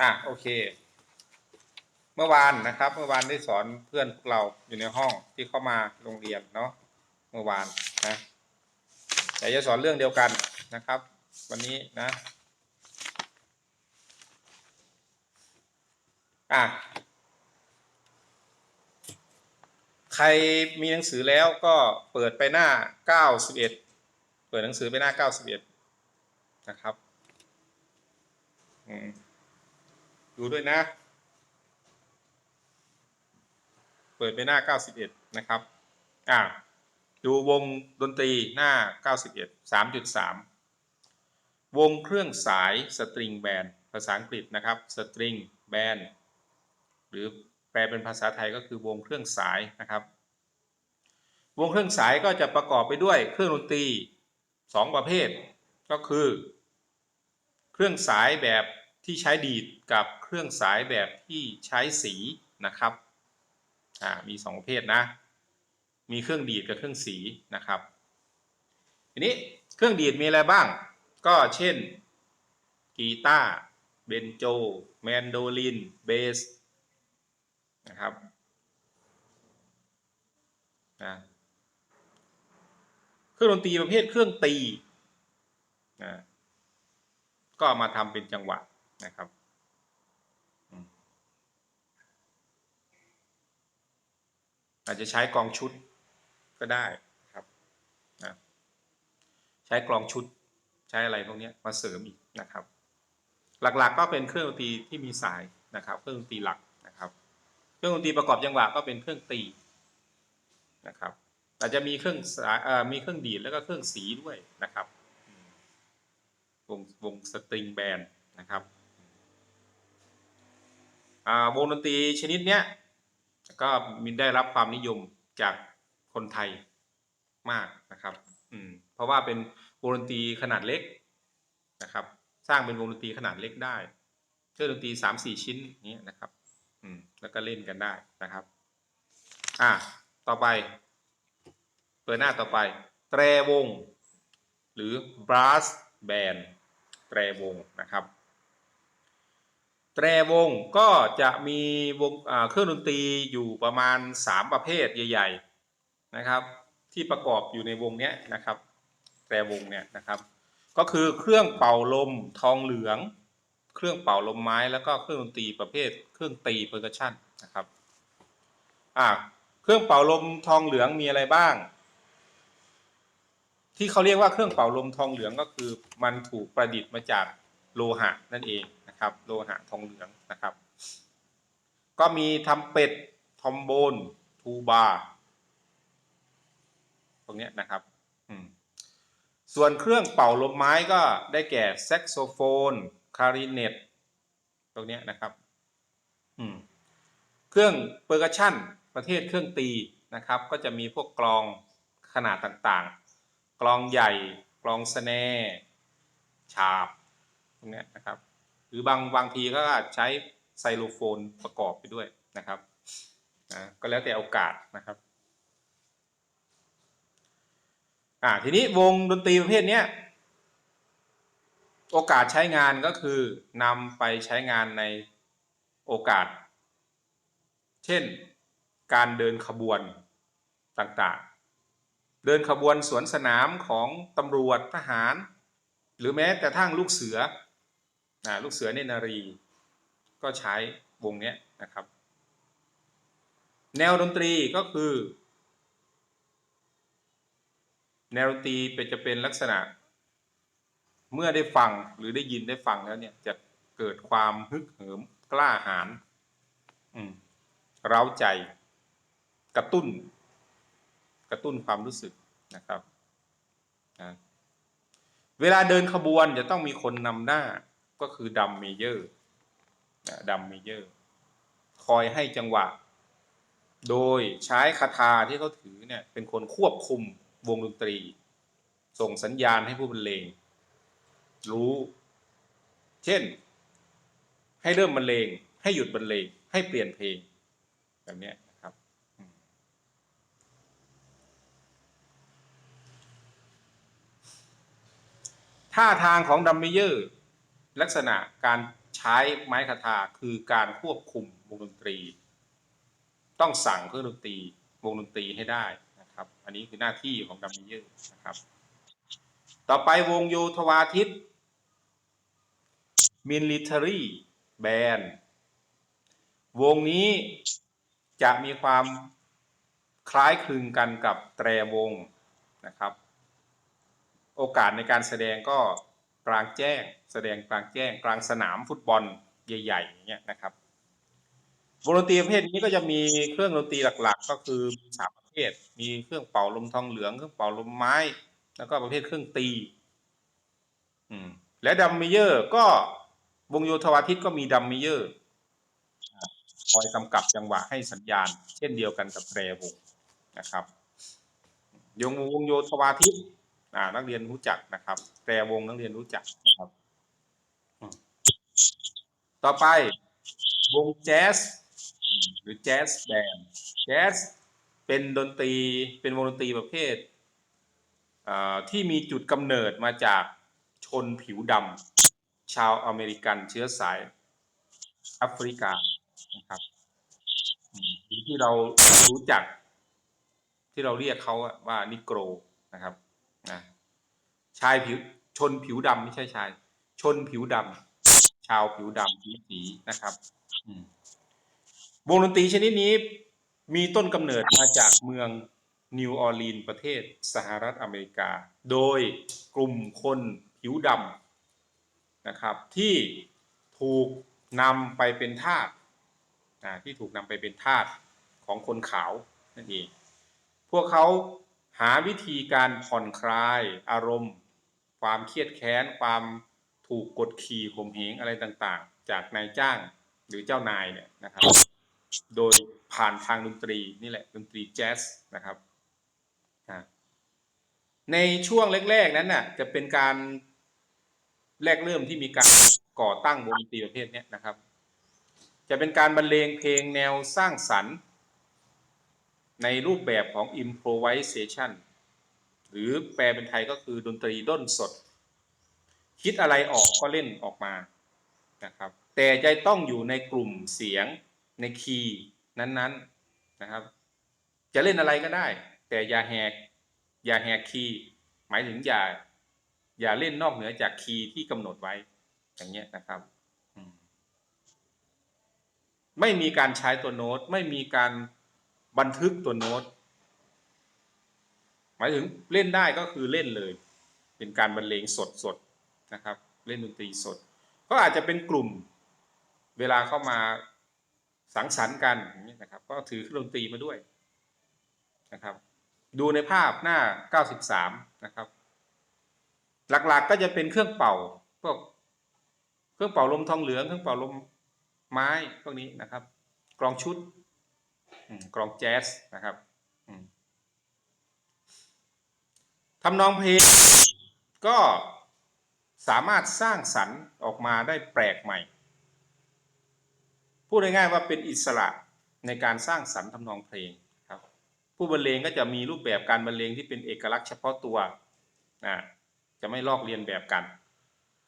อะโอเค เมื่อวานนะครับ เมื่อวานได้สอนเพื่อนพวกเราอยู่ในห้องที่เข้ามาโรงเรียนเนาะเมื่อวานนะแต่จะสอนเรื่องเดียวกันนะครับ วันนี้นะอะใครมีหนังสือแล้วก็เปิดไปหน้า 91 เปิดหนังสือไปหน้า 91 นะครับ อืม ดูด้วยนะ เปิดไปหน้า 91 นะครับ อะดูวงดนตรีหน้า 91 3.3 วงเครื่องสายสตริงแบนภาษาอังกฤษนะครับสตริงแบนหรือแปลเป็นภาษาไทยก็คือวงเครื่องสายนะครับ วงเครื่องสายก็จะประกอบไปด้วยเครื่องดนตรี 2 ประเภท ก็คือ เครื่องสายแบบ ที่ใช้ดีดกับเครื่องสายแบบที่ใช้สีนะครับอ่ามี2ประเภทนะ มีเครื่องดีดกับเครื่องสีนะครับทีนี้เครื่องดีดมีอะไรบ้าง ก็เช่นกีตาร์เบนโจแมนโดลินเบสนะครับนะเครื่องดนตรีประเภทเครื่องตีนะก็มาทำเป็นจังหวะ นะครับอาจจะใช้กลองชุดก็ได้ครับนะใช้กลองชุดใช้อะไรพวกนี้มาเสริมอีกนะครับ หลักๆก็เป็นเครื่องดนตรีที่มีสายนะครับ เครื่องดนตรีหลักนะครับ เครื่องดนตรีประกอบจังหวะก็เป็นเครื่องตีนะครับ อาจจะมีเครื่องสายมีเครื่องดีดแล้วก็เครื่องสีด้วยนะครับ วงวงสตริงแบนนะครับ วงดนตรีชนิดเนี้ยก็มีได้รับความนิยมจากคนไทยมากนะครับอืมเพราะว่าเป็นวงดนตรีขนาดเล็กนะครับ สร้างเป็นวงดนตรีขนาดเล็กได้เครื่องดนตรีสามสี่ชิ้นนี้นะครับอืมแล้วก็เล่นกันได้นะครับ อะต่อไป เปิดหน้าต่อไป แตรวง หรือ brass band แตรวงนะครับ แตรวงก็จะมีวงเครื่องดนตรีอยู่ประมาณ 3 ประเภทใหญ่ๆนะครับ ที่ประกอบอยู่ในวงเนี้ยนะครับ แตรวงเนี่ยนะครับ ก็คือเครื่องเป่าลมทองเหลือง เครื่องเป่าลมไม้แล้วก็เครื่องดนตรีประเภท เครื่องตีเพอร์คัชชันนะครับอ่าเครื่องเป่าลมทองเหลืองมีอะไรบ้าง ที่เขาเรียกว่าเครื่องเป่าลมทองเหลืองก็คือมันถูกประดิษฐ์มาจาก โลหะนั่นเองนะครับ โลหะทองเหลืองนะครับ ก็มีทำเป็ดทอมโบนทูบาตรงนี้นะครับส่วนเครื่องเป่าลมไม้ก็ได้แก่แซกโซโฟนคาริเนตตรงนี้นะครับเครื่องเปอร์คัชชันประเภทเครื่องตีนะครับ ก็จะมีพวกกลองขนาดต่างๆ กลองใหญ่ กลองสแนฉาบ งนี้นะครับ หรือบางบางทีก็อาจใช้ไซโลโฟนประกอบไปด้วยนะครับนะก็แล้วแต่โอกาสนะครับอ่าทีนี้วงดนตรีประเภทนี้โอกาสใช้งานก็คือนำไปใช้งานในโอกาส เช่นการเดินขบวนต่างๆ เดินขบวนสวนสนามของตำรวจทหาร หรือแม้แต่ทั้งลูกเสือ อ่าลูกเสือเนนารี ก็ใช้วงนี้นะครับ แนวดนตรีก็คือ แนวดนตรีเป็นจะเป็นลักษณะ เมื่อได้ฟังหรือได้ยินได้ฟังแล้วเนี่ยจะเกิดความฮึกเหิมกล้าหาญเร้าใจ กระตุ้น กระตุ้นความรู้สึกนะครับนะเวลาเดินขบวนจะต้องมีคนนำหน้า ก็คือดัมเมเยอร์ดัมเมเยอร์คอยให้จังหวะ โดยใช้คาถาที่เขาถือเนี่ยเป็นคนควบคุมวงดนตรี ส่งสัญญาณให้ผู้บรรเลงรู้ เช่น ให้เริ่มบรรเลง ให้หยุดบรรเลง ให้เปลี่ยนเพลง แบบนี้นะครับ ท่าทางของดัมเมเยอร์ ลักษณะการใช้ไม้คาทาคือการควบคุมวงดนตรี ต้องสั่งเครื่องดนตรีวงดนตรีให้ได้นะครับ อันนี้คือหน้าที่ของดัมเมเยอร์นะครับ ต่อไปวงโยธวาทิต military band วงนี้จะมีความคล้ายคลึงกันกับแตรวงนะครับ โอกาสในการแสดงก็ กลางแจ้ง แสดงกลางแจ้ง กลางสนามฟุตบอลใหญ่ๆอย่างเงี้ยนะครับวงดนตรีประเภทนี้ก็จะมีเครื่องดนตรีหลักๆ ก็คือสามประเภท มีเครื่องเป่าลมทองเหลืองเครื่องเป่าลมไม้ แล้วก็ประเภทเครื่องตีอืมและดัมเมเยอร์ก็วงโยธวาทิตก็มีดัมเมเยอร์คอยกำกับจังหวะให้สัญญาณ เช่นเดียวกันกับแตรวงนะครับ ยงวงโยธวาทิต นักเรียนรู้จักนะครับ แตรวงนักเรียนรู้จักนะครับ ต่อไป วงแจ๊สหรือแจ๊สแบนด์แจ๊สเป็นดนตรีเป็นวงดนตรีประเภทที่มีจุดกำเนิดมาจากชนผิวดำชาวอเมริกันเชื้อสายแอฟริกานะครับที่เรารู้จักที่เราเรียกเขาว่านิโกรนะครับ นะชายผิวชนผิวดำไม่ใช่ชาย ชนผิวดำชาวผิวดำผิวสีนะครับวงดนตรีชนิดนี้มีต้นกำเนิดมาจากเมืองนิวออร์ลีนประเทศสหรัฐอเมริกา โดยกลุ่มคนผิวดำนะครับ ที่ถูกนำไปเป็นทาสที่ถูกนำไปเป็นทาสของคนขาวนั่นเองพวกเขา หาวิธีการผ่อนคลายอารมณ์ ความเครียดแค้น ความถูกกดขี่ข่มเหงอะไรต่างๆ จากนายจ้างหรือเจ้านายเนี่ยนะครับ โดยผ่านทางดนตรีนี่แหละดนตรีแจ๊สนะครับในช่วงแรกๆนั้นน่ะ จะเป็นการแรกเริ่มที่มีการก่อตั้งวงดนตรีประเภทนี้นะครับ จะเป็นการบรรเลงเพลงแนวสร้างสรรค์ ในรูปแบบของ improvisation หรือแปลเป็นไทยก็คือดนตรีด้นสด คิดอะไรออกก็เล่นออกมานะครับแต่จะต้องอยู่ในกลุ่มเสียงในคีย์นั้นๆนะครับ จะเล่นอะไรก็ได้ แต่อย่าแหกอย่าแหกคีย์หมายถึงอย่าอย่าเล่นนอกเหนือจากคีย์ที่กำหนดไว้อย่างเงี้ยนะครับไม่มีการใช้ตัวโน้ต ไม่มีการ บันทึกตัวโน้ต หมายถึงเล่นได้ก็คือเล่นเลย เป็นการบรรเลงสดสดๆนะครับ เล่นดนตรีสด ก็อาจจะเป็นกลุ่ม เวลาเข้ามาสังสรรค์กันนี้นะครับ ก็ถือเครื่องดนตรีมาด้วยนะครับ ดูในภาพหน้า 93 นะครับ หลักๆก็จะเป็นเครื่องเป่าพวกเครื่องเป่าลมทองเหลือง เครื่องเป่าลมไม้พวกนี้นะครับ กลองชุด กลองแจ๊สนะครับทำนองเพลงก็สามารถสร้างสรรค์ออกมาได้แปลกใหม่ พูดง่ายๆว่าเป็นอิสระในการสร้างสรรค์ทำนองเพลงครับ ผู้บรรเลงก็จะมีรูปแบบการบรรเลงที่เป็นเอกลักษณ์เฉพาะตัวนะจะไม่ลอกเลียนแบบกัน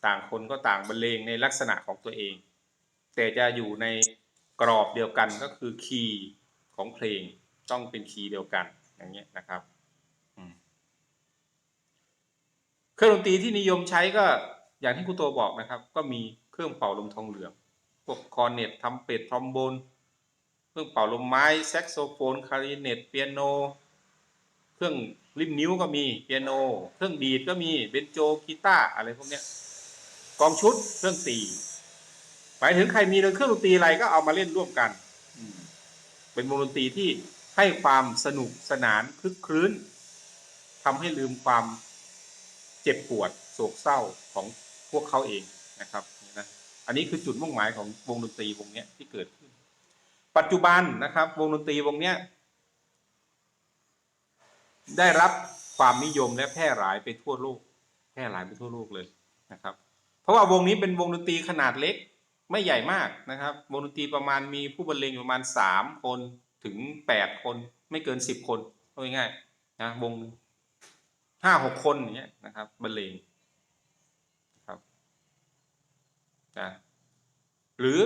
ต่างคนก็ต่างบรรเลงในลักษณะของตัวเอง แต่จะอยู่ในกรอบเดียวกันก็คือคีย์ ของเพลงต้องเป็นคีย์เดียวกันอย่างเงี้ยนะครับเครื่องดนตรีที่นิยมใช้ก็อย่างที่ครูโตบอกนะครับ ก็มีเครื่องเป่าลมทองเหลืองพวกคอร์เนตทำเป็ดทรอมโบนเครื่องเป่าลมไม้แซกโซโฟนคลาริเนตเปียโน เครื่องริมนิ้วก็มีเปียโน เครื่องดีดก็มีเบนโจกีตาร์อะไรพวกเนี้ยกองชุดเครื่องตีหมายถึงใครมีเครื่องดนตรีอะไรก็เอามาเล่นร่วมกัน เป็นวงดนตรีที่ให้ความสนุกสนานคลึกครื้นทำให้ลืมความเจ็บปวดโศกเศร้าของพวกเขาเองนะครับนะอันนี้คือจุดมุ่งหมายของวงดนตรีวงนี้ที่เกิดขึ้น ปัจจุบันนะครับ วงดนตรีวงนี้ได้รับความนิยมและแพร่หลายไปทั่วโลก แพร่หลายไปทั่วโลกเลยนะครับ เพราะว่าวงนี้เป็นวงดนตรีขนาดเล็ก ไม่ใหญ่มากนะครับวงดนตรีประมาณมีผู้บรรเลงอยู่ประมาณสามคนถึงแปดคนไม่เกินสิบคนเอาง่ายๆนะวงห้าหกคนอย่างเงี้ยนะครับบรรเลงนะครับนะหรือ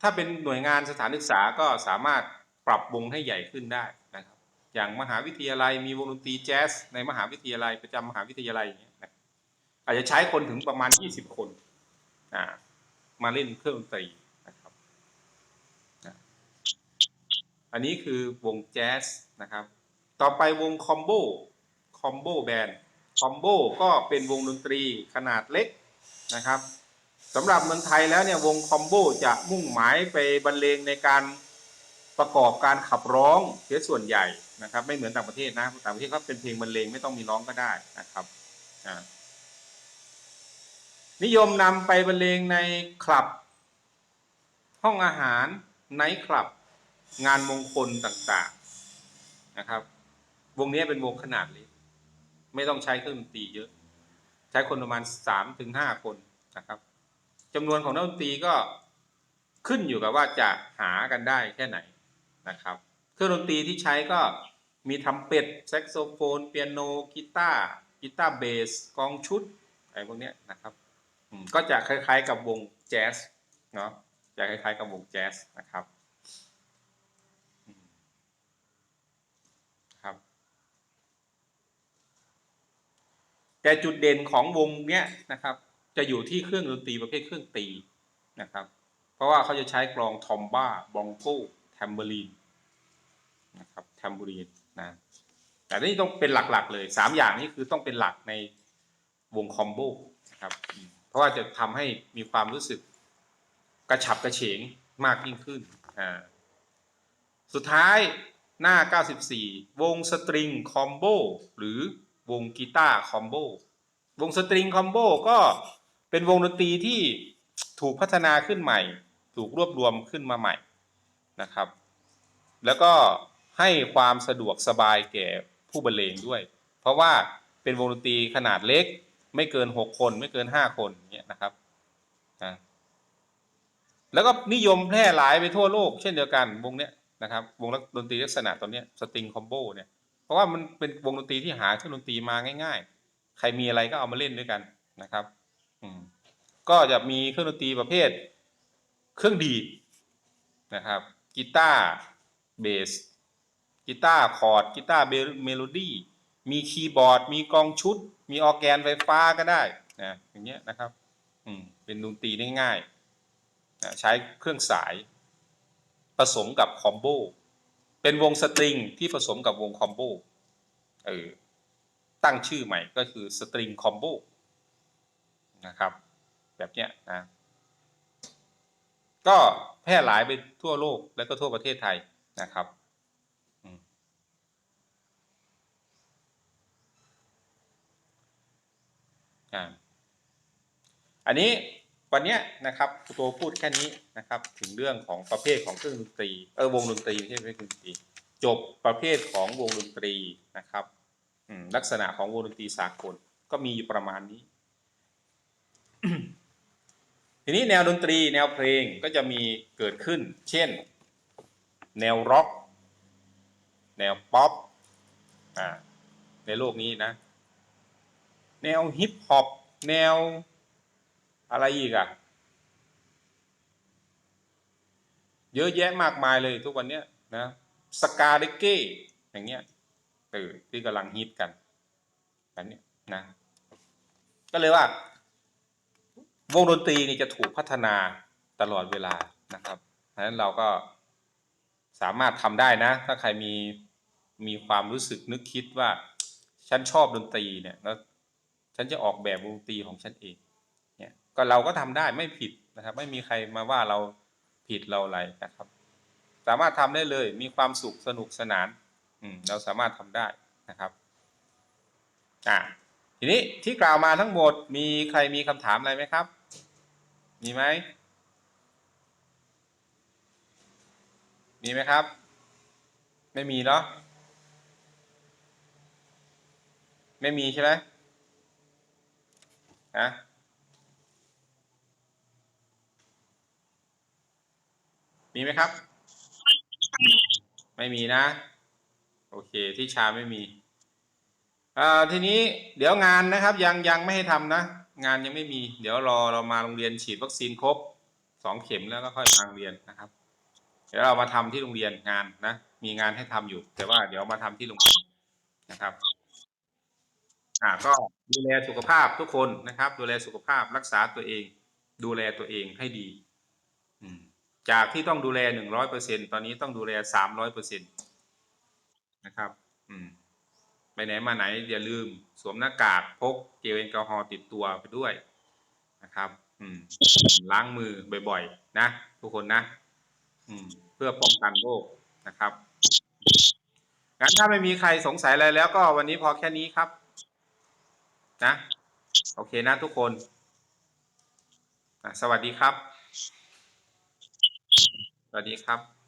ถ้าเป็นหน่วยงานสถานศึกษาก็สามารถปรับวงให้ใหญ่ขึ้นได้นะครับ อย่างมหาวิทยาลัยมีวงดนตรีแจ๊สในมหาวิทยาลัยประจำมหาวิทยาลัยอย่างเงี้ยอาจจะใช้คนถึงประมาณ 20 คนอ่า มาเล่นเครื่องดนตรีนะครับนะอันนี้คือวงแจ๊สนะครับ ต่อไปวงคอมโบคอมโบแบนคอมโบก็เป็นวงดนตรีขนาดเล็กนะครับสำหรับเมืองไทยแล้วเนี่ยวงคอมโบจะมุ่งหมายไปบรรเลงในการประกอบการขับร้องเสียส่วนใหญ่นะครับ ไม่เหมือนต่างประเทศนะต่างประเทศเขาเป็นเพลงบรรเลงไม่ต้องมีร้องก็ได้นะครับอ่า นิยมนำไปบรรเลงในคลับ ห้องอาหารไนท์คลับ งานมงคลต่างๆนะครับ วงนี้เป็นวงขนาดเล็กไม่ต้องใช้เครื่องดนตรีเยอะ ใช้คนประมาณสามถึงห้าคนนะครับจำนวนของนักดนตรีก็ขึ้นอยู่กับว่าจะหากันได้แค่ไหนนะครับ เครื่องดนตรีที่ใช้ก็มีทำเป็ดแซกโซโฟน เปียโนกีตาร์กีตาร์เบสกองชุดอะไรพวกนี้นะครับ ก็จะคล้ายๆกับวงแจ๊สเนาะจะคล้ายๆกับวงแจ๊สนะครับครับแต่จุดเด่นของวงเนี้ยนะครับ จะอยู่ที่เครื่องดนตรีประเภทเครื่องตีนะครับ เพราะว่าเขาจะใช้กลองทอมบ้าบองโก้แทมเบอรีนนะครับแทมเบอรีนนะแต่นี่ต้องเป็นหลักๆเลยสามอย่างนี้คือต้องเป็นหลักในวงคอมโบนะครับ เพราะว่าจะทำให้มีความรู้สึกกระฉับกระเฉงมากยิ่งขึ้นอ่าสุดท้ายหน้า 94 วงสตริงคอมโบหรือวงกีตาร์คอมโบวงสตริงคอมโบก็เป็นวงดนตรีที่ถูกพัฒนาขึ้นใหม่ ถูกรวบรวมขึ้นมาใหม่นะครับ แล้วก็ให้ความสะดวกสบายแก่ผู้บรรเลงด้วย เพราะว่าเป็นวงดนตรีขนาดเล็ก ไม่เกิน6คน ไม่เกิน5คนเงี้ยนะครับแล้วก็นิยมแพร่หลายไปทั่วโลก เช่นเดียวกันวงเนี้ยนะครับ วงดนตรีลักษณะตัวเนี้ยสตริงคอมโบเนี่ยเพราะว่ามันเป็นวงดนตรีที่หาเครื่องดนตรีมาง่าย ๆ ใครมีอะไรก็เอามาเล่นด้วยกันนะครับอืมก็จะมีเครื่องดนตรีประเภท เครื่องดีดนะครับกีตาร์เบสกีตาร์คอร์ดกีตาร์เมโลดี้มีคีย์บอร์ด มีกองชุด มีออแกนไฟฟ้าก็ได้นะอย่างเงี้ยนะครับอืมเป็นดนตรีได้ง่ายนะใช้เครื่องสายผสมกับคอมโบเป็นวงสตริงที่ผสมกับวงคอมโบเออตั้งชื่อใหม่ก็คือสตริงคอมโบนะครับ แบบเนี้ยนะก็แพร่หลายไปทั่วโลกและก็ทั่วประเทศไทยนะครับอืม อ่าอันนี้วันนี้นะครับตัวพูดแค่นี้นะครับ ถึงเรื่องของประเภทของเครื่องดนตรีเออวงดนตรีไม่ใช่ประเภทเครื่องดนตรี จบประเภทของวงดนตรีนะครับลักษณะของวงดนตรีสากลก็มีอยู่ประมาณนี้ ทีนี้แนวดนตรีแนวเพลงก็จะมีเกิดขึ้น เช่น แนวร็อก แนวป๊อปอในโลกนี้นะ แนวฮิปฮอปแนวอะไรอีกอะเยอะแยะมากมายเลยทุกวันเนี้ยนะสกาเดเก้อย่างเงี้ยเออที่กำลังฮิตกันแบบนี้นะ ก็เลยว่า วงดนตรีนี่จะถูกพัฒนาตลอดเวลานะครับเพราะฉะนั้นเราก็สามารถทำได้นะ ถ้าใครมีมีความรู้สึกนึกคิดว่า ฉันชอบดนตรีเนี่ยแล้ว ฉันจะออกแบบวงตีของฉันเองเนี่ยก็เราก็ทำได้ไม่ผิดนะครับ ไม่มีใครมาว่าเราผิดเราอะไรนะครับ สามารถทำได้เลยมีความสุขสนุกสนาน อืมเราสามารถทำได้นะครับอ่าทีนี้ที่กล่าวมาทั้งหมดมีใครมีคำถามอะไรไหมครับ มีไหมมีไหมครับ ไม่มีเนาะไม่มีใช่ไหม ฮะมีไหมครับ ไม่มีนะ โอเคที่ชาไม่มีอ่าทีนี้เดี๋ยวงานนะครับยังยังไม่ให้ทำนะ งานยังไม่มี เดี๋ยวรอเรามาโรงเรียนฉีดวัคซีนครบสองเข็มแล้วก็ค่อยมาโรงเรียนนะครับ เดี๋ยวเรามาทำที่โรงเรียนงานนะ มีงานให้ทำอยู่ แต่ว่าเดี๋ยวมาทำที่โรงเรียนนะครับ อ่าก็ดูแลสุขภาพทุกคนนะครับ ดูแลสุขภาพรักษาตัวเอง ดูแลตัวเองให้ดี อืม จากที่ต้องดูแลหนึ่งร้อยเปอร์เซ็นตอนนี้ต้องดูแลสามร้อยเปอร์เซ็นตนะครับ อืม ไปไหนมาไหนอย่าลืม สวมหน้ากากพกเจลแอลกอฮอล์ติดตัวไปด้วยนะครับ อืม ล้างมือบ่อยๆ นะทุกคนนะ อืม เพื่อป้องกันโรคนะครับงั้นถ้าไม่มีใครสงสัยอะไรแล้วก็วันนี้พอแค่นี้ครับ นะ โอเคนะทุกคนสวัสดีครับ สวัสดีครับ